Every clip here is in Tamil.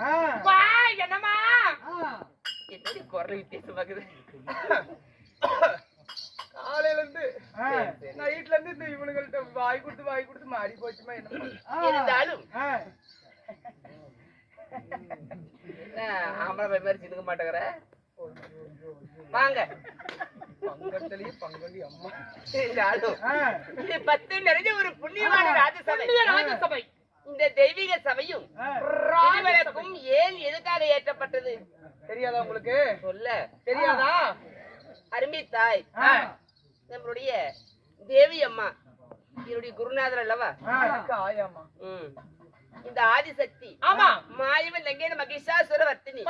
ஆ. வா என்னம்மா. என்னடி குரல் வித்தியாசமாக்குது காலையில இருந்து ஆ. நைட்ல இருந்து இந்த இவனுங்கள்ட்ட வாய் கொடுத்து வாய் கொடுத்து மாறி போச்சுமா என்ன. இருந்தாலும் ஆம்பளை பையன் மாதிரி சிந்துக்க மாட்டேங்கிற வாங்க பங்கத்திலேயே பங்கலி அம்மா பத்து நிறைஞ்ச ஒரு புண்ணியமான ராஜசபை ராஜசபை. இந்த தெய்வீக சபையும். விதிவிலக்கும் ஏன் எதுக்காக ஏற்றப்பட்டது? தெரியாதா உங்களுக்கு? சொல்ல. தெரியாதா? அருமை தாய். நம்மளுடைய தேவி அம்மா. என்னுடைய குருநாதர் அல்லவா. இந்த ஆதிசக்தி. ஆமா. மாயவன் லங்கேன மகிஷாசுர வர்த்தினி.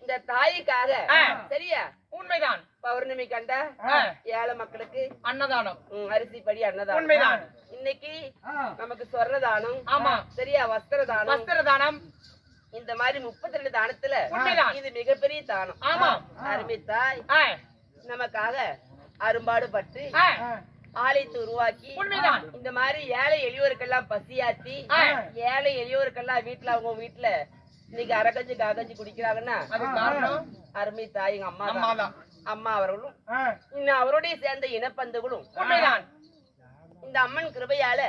இந்த தாய்க்காக. சரியா? உண்மைதான். பௌர்ணமி கண்டா. ஏழை மக்களுக்கு? அன்னதானம். அரிசி படி அன்னதானம். உண்மைதான். இன்னைக்கு. நமக்கு சொர்ண தானம் ஆமா. சரியா வஸ்திர தானம் வஸ்திர தானம் இந்த மாதிரி முப்பத்தி ரெண்டு தானத்துல. இது மிகப்பெரிய தானம் ஆமா. அருமை தாய் நமக்காக அரும்பாடு பட்டு ஆலயத்தை உருவாக்கி. இந்த மாதிரி ஏழை எளியோருக்கெல்லாம் பசியாத்தி. ஏழை எளியோருக்கெல்லாம் வீட்டுல அவங்க வீட்டுல இன்னைக்கு அரகஞ்சு காகஞ்சு குடிக்கிறாங்கன்னா அருமை தாய் எங்க அம்மா. அம்மா அவர்களும். இன்னும் அவருடைய சேர்ந்த இனப்பந்துகளும் உண்மைதான் இந்த அம்மன் கிருபையால.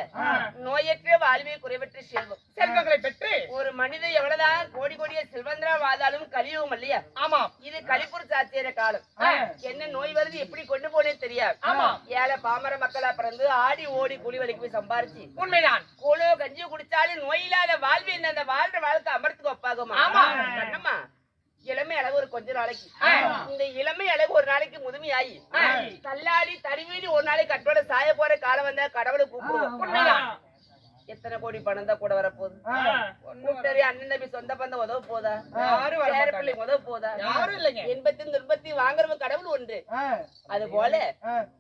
நோயற்ற வாழ்வே குறைவற்ற செல்வம். செல்வங்களை பெற்று ஒரு மனிதன் எவ்வளவுதான் கோடி கோடிய செல்வந்தரா வாழ்ந்தாலும் கலியுகம் இல்லையா? ஆமா. இது கலிப்பூர் சாத்தியற காலம். என்ன நோய் வருது எப்படி கொண்டு போனே தெரியாது. ஆமா. ஏழை பாமர மக்களா பிறந்து ஆடி ஓடி கூலி வேலைக்கு போய் சம்பாரிச்சு உண்மைதான். கூழோ கஞ்சி குடிச்சாலும் நோய் இல்லாத வாழ்வு என்ன அந்த வாழ்ற வாழ்க்கை அமர்த்துக்கு ஒப்பாகுமா? ஆமா. இளமை அழகு ஒரு கொஞ்ச நாளைக்கு. இந்த இளமை அழகு ஒரு நாளைக்கு முதுமையாகி ஆ. தள்ளாடி தருவீடு ஒரு நாளைக்கு கட்டோட சாய போற காலம் வந்தா கடவுளை கூப்பிடுவோம். எத்தனை கோடி பணம் தான் கூட வரப்போகுது. கூட்டறி அண்ணன் தம்பி சொந்த பந்தம் உதவ போதா யாரும் மாட்டாங்க. பிள்ளைங்க உதவ போதா யாரும் இல்லைங்க. இன்பத்தின் துன்பத்தையும் வாங்குறவங்க கடவுள் ஒன்று. அது போல.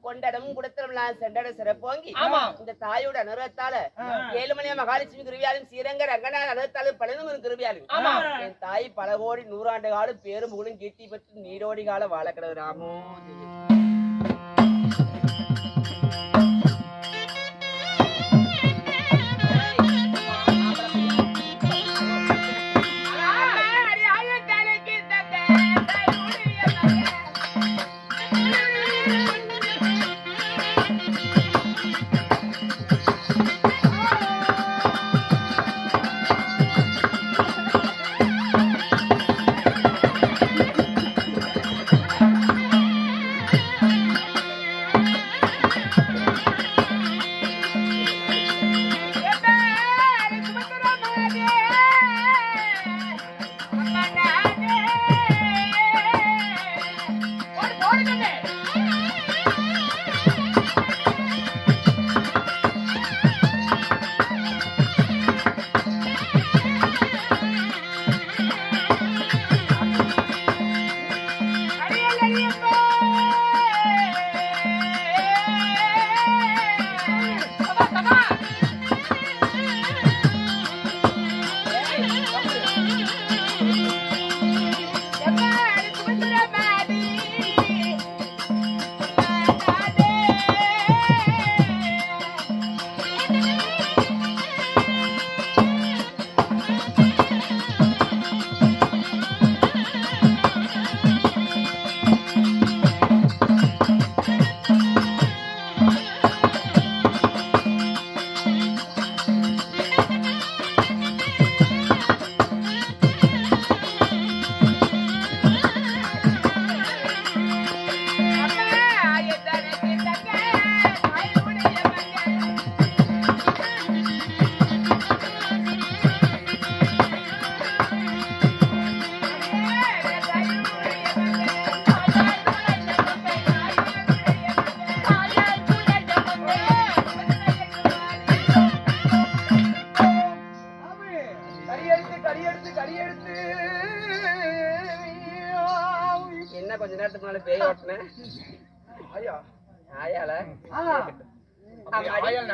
கொண்டடமும் குடத்தரம் சென்றட சிறப்போங்கி. இந்த தாயோட அனுரத்தால ஆ. ஏழு மணியா மகாலட்சுமி குருவியாலும் ஸ்ரீரங்க ரங்கநாத அனுரத்தாலும் பழனும் குருவியாலும். என் தாய் பல கோடி நூறாண்டு காலம் பேரும் புகழும் கீர்த்தி பெற்று நீரோடி காலம் வாழ கடவுள் ராமோ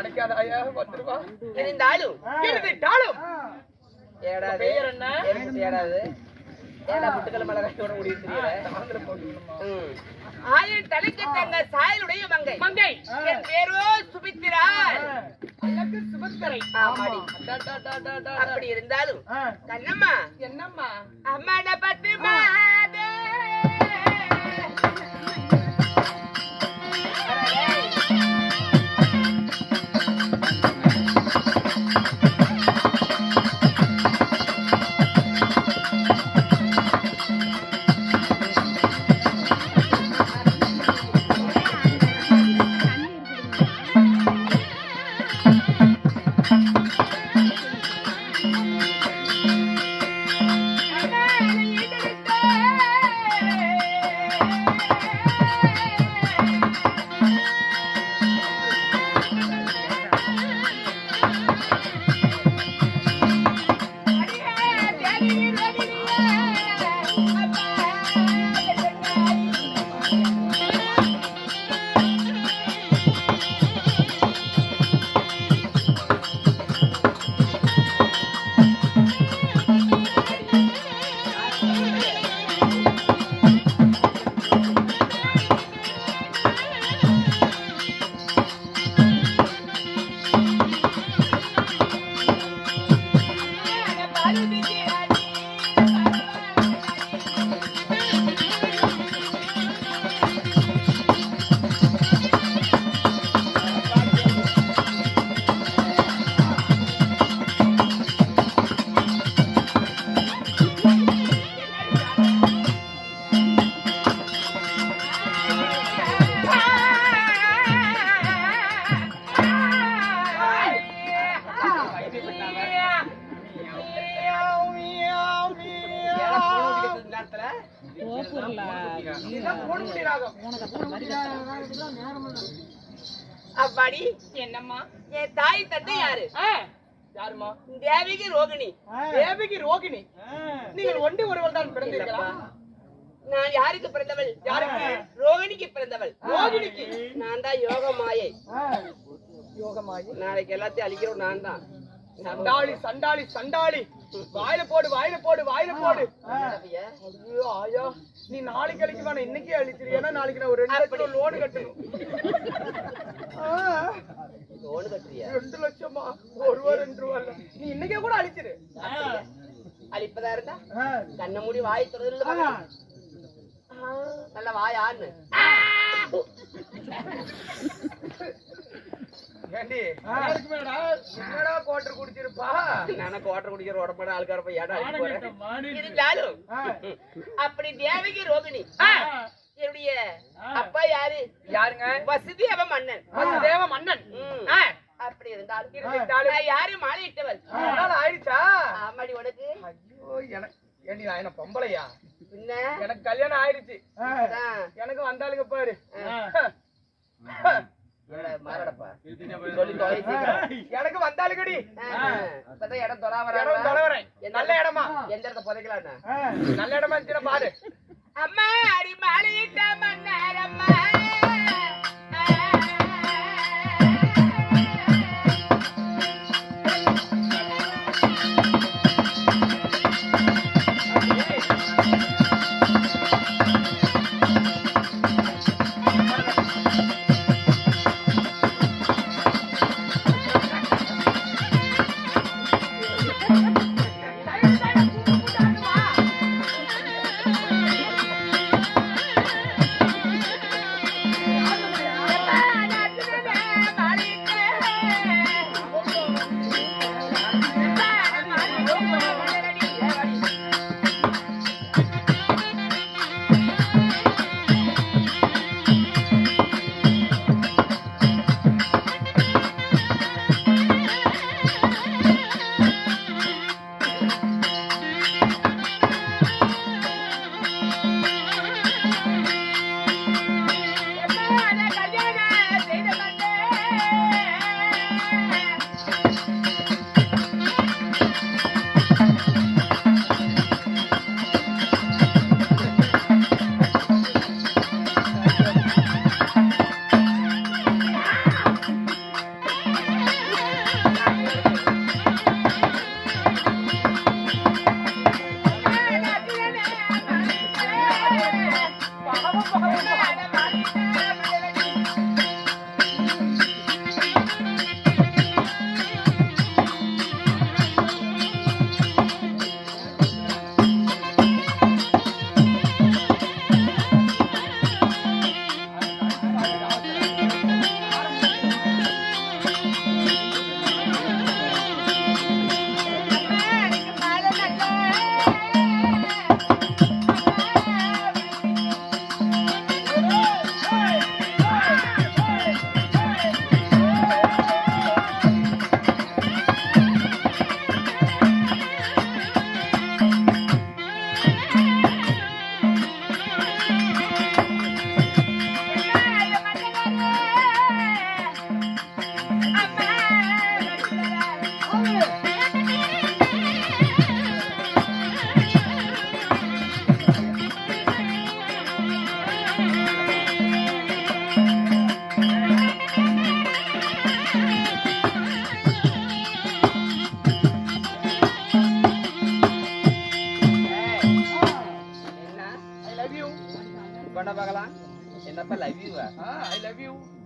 அப்படி ஆயால் நினைக்காத ஐயா பத்து ரூபா. இருந்தாலும் ஆ. ஏடாது பெயர் என்ன? எனக்கு ஏடாது. ஏடா புட்டுக்கல் மலை கட்டோட முடிவு தெரியல. தாங்களை போட்டுக்கணுமா? ம். ஆயிரம் தலைக்கு தங்க சாயலுடைய மங்கை. மங்கை. என் பேரோ சுபத்திரை ஆமாடி. டா, டா. அப்படி இருந்தாலும். கண்ணம்மா. என்னம்மா? அம்மான போன்குடி ராகம் அப்பாடி என்னம்மா? என் தாய் தந்தை யாரு? யாருமா தேவிகி ரோகிணி. தேவகி ரோகிணி. நீங்கள் ஒண்டி ஒருவர் தான் பிறந்தீர்களா? நான் யாருக்கு பிறந்தவள்? யாருக்கு? ரோகிணிக்கு பிறந்தவள். ரோகிணிக்கு. நான் தான் யோக மாயை யோகமாயி நாளைக்கு எல்லாத்தையும் அழிக்கிறோம் நான் தான். சண்டாளி சண்டாளி சண்டாளி. வாயில போடு வாயில போடு வாயில போடு. ஐயோ ஆயா நீ நாளைக்கு அழிக்க வேணாம். இன்னைக்கே அழிச்சிரு. ஏன்னா நாளைக்கு நான் ஒரு ரெண்டு லட்சம் லோன் கட்டணும். லோனு கட்டுறியா? ரெண்டு லட்சமா? ஒரு ரூபா ரெண்டு ரூபா இல்ல. நீ இன்னைக்கே கூட அழிச்சிரு. அழிப்பதா இருந்தா? கண்ண மூடி வாய் திறந்து நல்ல வாய் ஆன்னு ஏண்டி? என்னடா கோட்டர் குடிச்சிருப்பா? நானும் கோட்டை குடிக்கிற உடம்பட ஆளுக்கார போய் ஏடா இருந்தாலும் அப்படி தேவகி ரோகிணி. என்னுடைய அப்பா யாரு? யாருங்க? வசதி அவ மன்னன். தேவ மன்னன் அப்படி இருந்தாலும் இருந்தாலும். நான் யாரு மாலையிட்டவள். அதனால ஆயிடுச்சா? ஆமாடி உனக்கு. ஐயோ எனக்கு ஏண்டி நான் என்ன பொம்பளையா? பின்ன? எனக்கு கல்யாணம் ஆயிடுச்சு. எனக்கு வந்தாளுங்க பாரு. எனக்கு ஆ, இப்பதான் இடம் தொலை இடம் தொலைவரேன் நல்ல இடமா? எந்த இடத்த புதைக்கலான்னு நல்ல இடமா இருந்துச்சுன்னா பாரு. அம்மா அடி மன்னாரம்மா Thank you.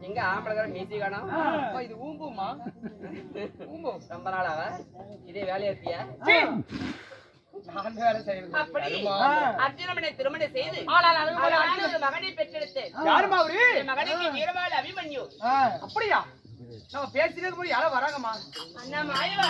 எங்க ஆம்பளை மீசி காணோம். இது ஊம்புமா? ஊம்பு. ரொம்ப நாளாவ இதே வேலையா இருப்பியா. அர்ஜுனமனை திருமணம் செய்து மகனை பெற்றெடுத்தேன் யாருமா அவரு? என் மகனுக்கு வீரவாள் அபிமன்யு. அப்படியா? நம்ம பேசிட்டு போய் யாரோ வராங்கம்மா. அண்ணா மாயவா.